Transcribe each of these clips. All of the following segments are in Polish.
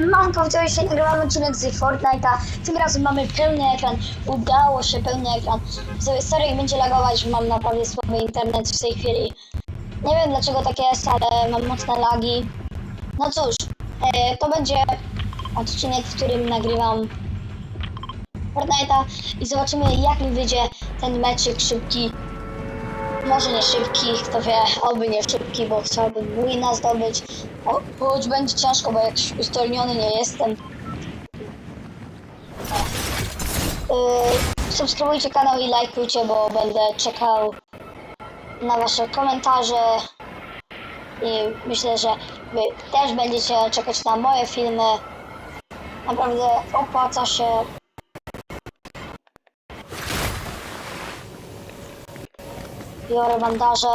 Manko, wczoraj się nagrywamy odcinek z Fortnite'a. Tym razem mamy pełny ekran. Udało się pełny ekran. Sorry, będzie lagować, mam naprawdę słaby internet w tej chwili. Nie wiem dlaczego tak jest, ale mam mocne lagi. No cóż, e, to będzie odcinek, w którym nagrywam Fortnite'a i zobaczymy jak mi wyjdzie ten meczyk szybki. Może nie szybki, kto wie, oby nie szybki, bo chciałbym wina zdobyć. O, będzie ciężko, bo jakiś uzdolniony nie jestem. Yy, subskrybujcie kanał i lajkujcie, bo będę czekał na wasze komentarze. I myślę, że wy też będziecie czekać na moje filmy. Naprawdę opłaca się Biorę bandaże,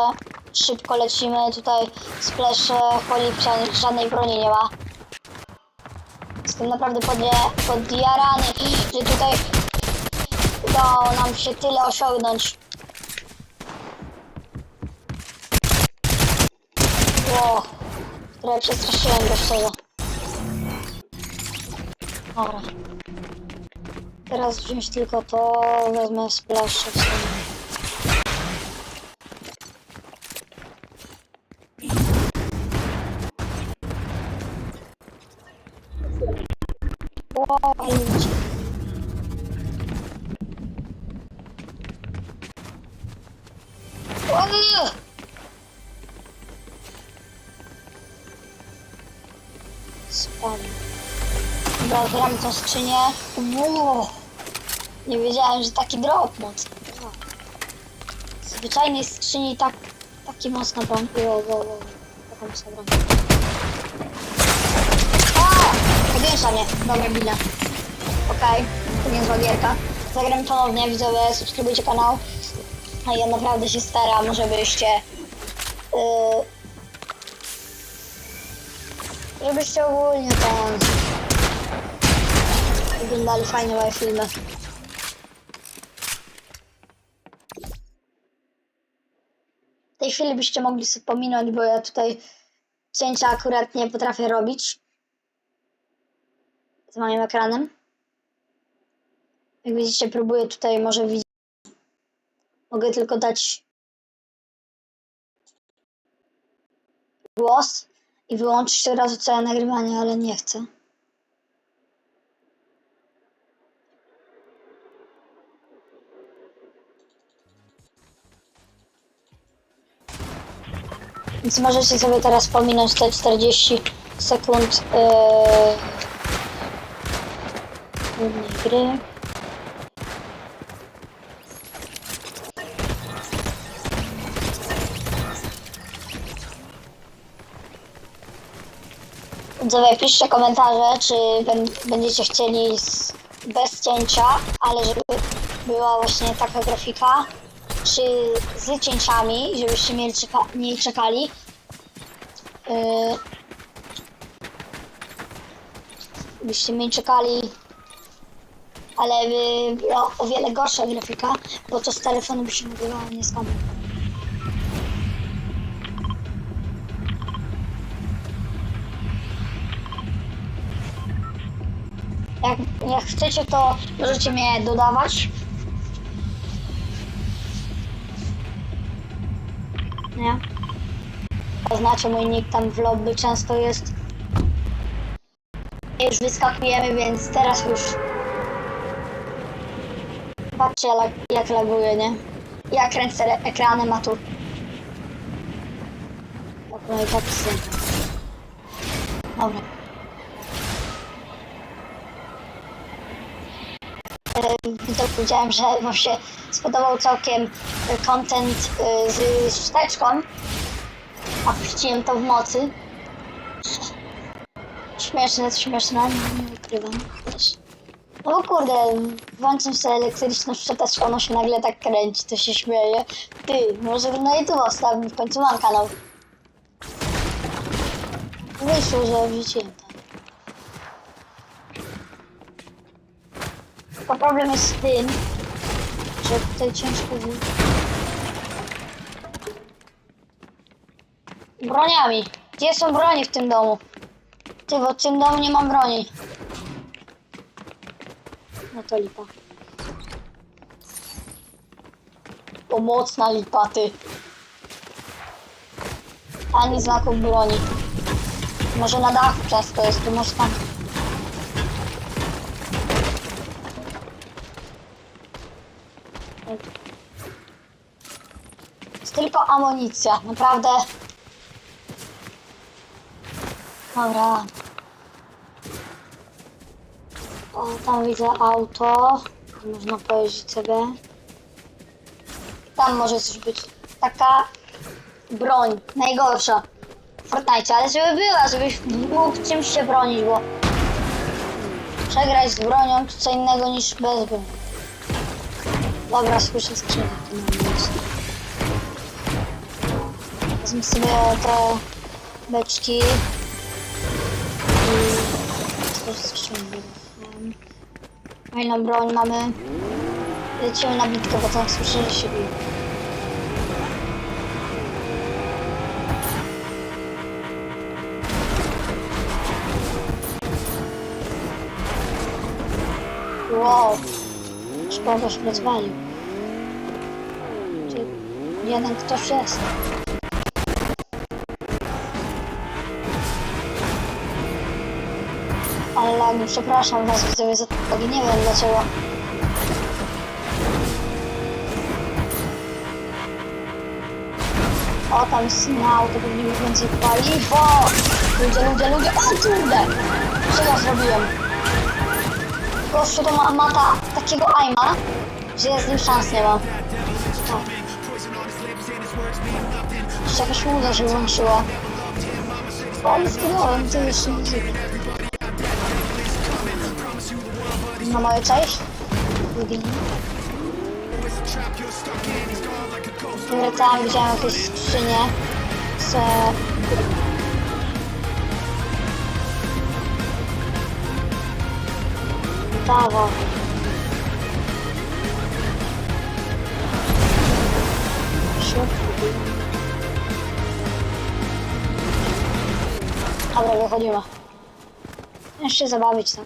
szybko lecimy, tutaj splesze, polipcia, żadnej broni nie ma. Jestem naprawdę podje, podjarany, że tutaj udało nam się tyle osiągnąć. Ło, trochę przestraszyłem go szczerze. Dobra. Teraz wziąć tylko to, wezmę splesze w sumie. O, ale ludzie. O! Spadł. Dobra, tą skrzynię. Wow. Nie wiedziałem, że taki drop mocny. Zwyczajnej skrzyni tak, taki mocno broń. Wow, wow, wow. Mocna broń. A! Podjeżdża mnie. Dobra, bile. Okej, to niezła gierka. Zagram ponownie, widzowie, subskrybujcie kanał. A ja naprawdę się staram, żebyście... Yy, żebyście ogólnie tam... Oglądali fajne moje filmy. W tej chwili byście mogli sobie pominąć, bo ja tutaj cięcia akurat nie potrafię robić z moim ekranem. Jak widzicie, próbuję tutaj może widzieć. Mogę tylko dać głos i wyłączyć od razu całe nagrywanie, ale nie chcę. Więc możecie sobie teraz pominąć te 40 sekund yy, głównej gry. Widzowie, piszcie komentarze, czy bę- będziecie chcieli z, bez cięcia, ale żeby była właśnie taka grafika, czy z cięciami, żebyście mieli czeka mniej czekali. Yy, byście mniej czekali, ale by była o wiele gorsza grafika, bo to z telefonu by się nagrywało nie z. Jak, jak chcecie, to możecie mnie dodawać. Nie? Znacie mój nick tam w lobby często jest. Już wyskakujemy, więc teraz już... Patrzcie jak, jak laguje, nie? Ja kręcę ekranem, a tu... No i tak jest. Dobra. E, to powiedziałem, że wam się spodobał całkiem e, content e, z wsteczką, a puściłem to w mocy. Śmieszne, śmieszne, nie ukrywam też. Kurde, włączam sobie elektryczną szczoteczkę, ona się nagle tak kręci, to się śmieje. Ty, może na YouTube ostatni, w końcu mam kanał. Wyszło, że wrzuciłem to. Tylko problem jest z tym, że tutaj ciężko wy... Broniami. Gdzie są broni w tym domu? Ty, bo w tym domu nie mam broni. No to lipa. Pomocna lipa, ty. Ani znaków broni. Może na dachu często jest, to może tam. Jest tylko amunicja, naprawdę. Dobra. O, tam widzę auto. Można pojeździć sobie. Tam może coś być. Taka broń. Najgorsza. W Fortnite, ale żeby była, żebyś mógł czymś się bronić, bo przegrać z bronią to co innego niż bez broni. Dobra, słyszę miejscu. Wezmę sobie te beczki. I skrzynię. Fajną broń mamy. Lecimy na bitkę, bo się bije. Wow. Szkoda, że rozwalił. Czy jeden ktoś jest? Przepraszam was widzowie za to, nie wiem dlaczego. O, tam jest na auto, pewnie mi więcej paliwo. Ludzie, ludzie, ludzie, o kurde! Co ja zrobiłem? Gościu to ma, ma ta, takiego aima, że ja z nim szans nie mam. Jeszcze jakaś łuda się włączyła. Ale zginąłem, to jeszcze muzyka. Na? Lubię. Dobra, tam widziałem jakieś skrzynie z... Dawa. Dobra, wychodzimy. Jeszcze zabawić tam.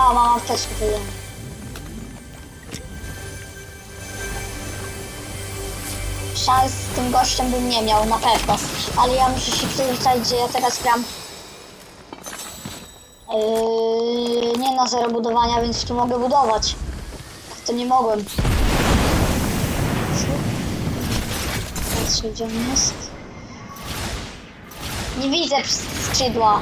A, mam apteczkę powiedziałem. Szans z tym gościem bym nie miał, na pewno. Ale ja muszę się przyzwyczaić, że ja teraz gram Yy, nie na zero budowania, więc tu mogę budować. To nie mogłem. Patrzę, gdzie on jest. Nie widzę skrzydła.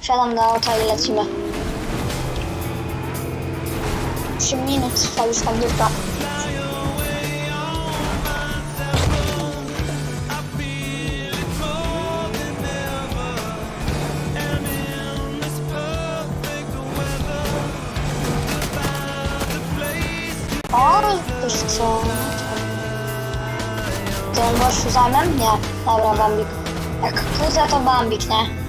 Wsiadam do auta i lecimy. 3 minut trwa już ta gierka. O, już co? Ten gościu zajmę? Nie. Dobra, Bambik. Jak kłócę, to Bambik, nie?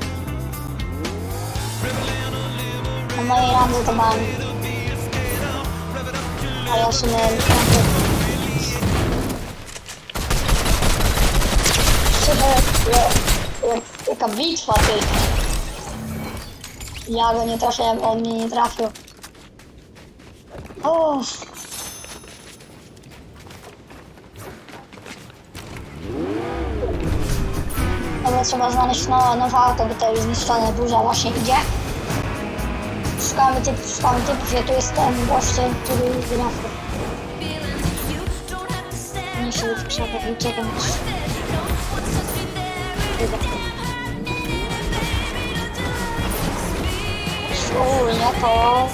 Na mojej randze to Bambik. A ja w sumie... Jaka bitwa, ty! Ja go nie trafiłem, on mnie nie trafił. Uff. Dobra, trzeba znaleźć nowe, nowe auto, bo to jest zniszczone, burza właśnie idzie. Szukamy typów, szukamy typów, ja tu jestem gościem, który gra w Nie się w krzakach i czekam wyjdę. Szczególnie to...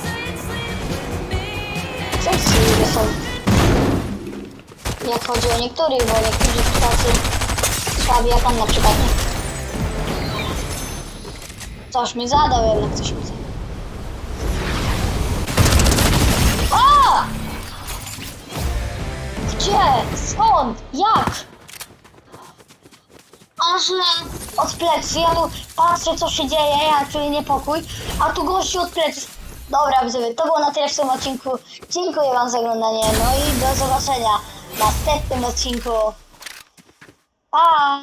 Ludzie są. Jak chodzi o niektórych, bo niektórzy są tacy słabi jak on na przykład, nie? Coś mi zadał jednak, coś mi zadał. Gdzie? Skąd? Jak? Aha, od plecy. Ja tu patrzę, co się dzieje, ja czuję niepokój, a tu gościu od. Dobra, widzowie, to było na tyle w tym odcinku. Dziękuję wam za oglądanie, no i do zobaczenia. w następnym odcinku. Pa!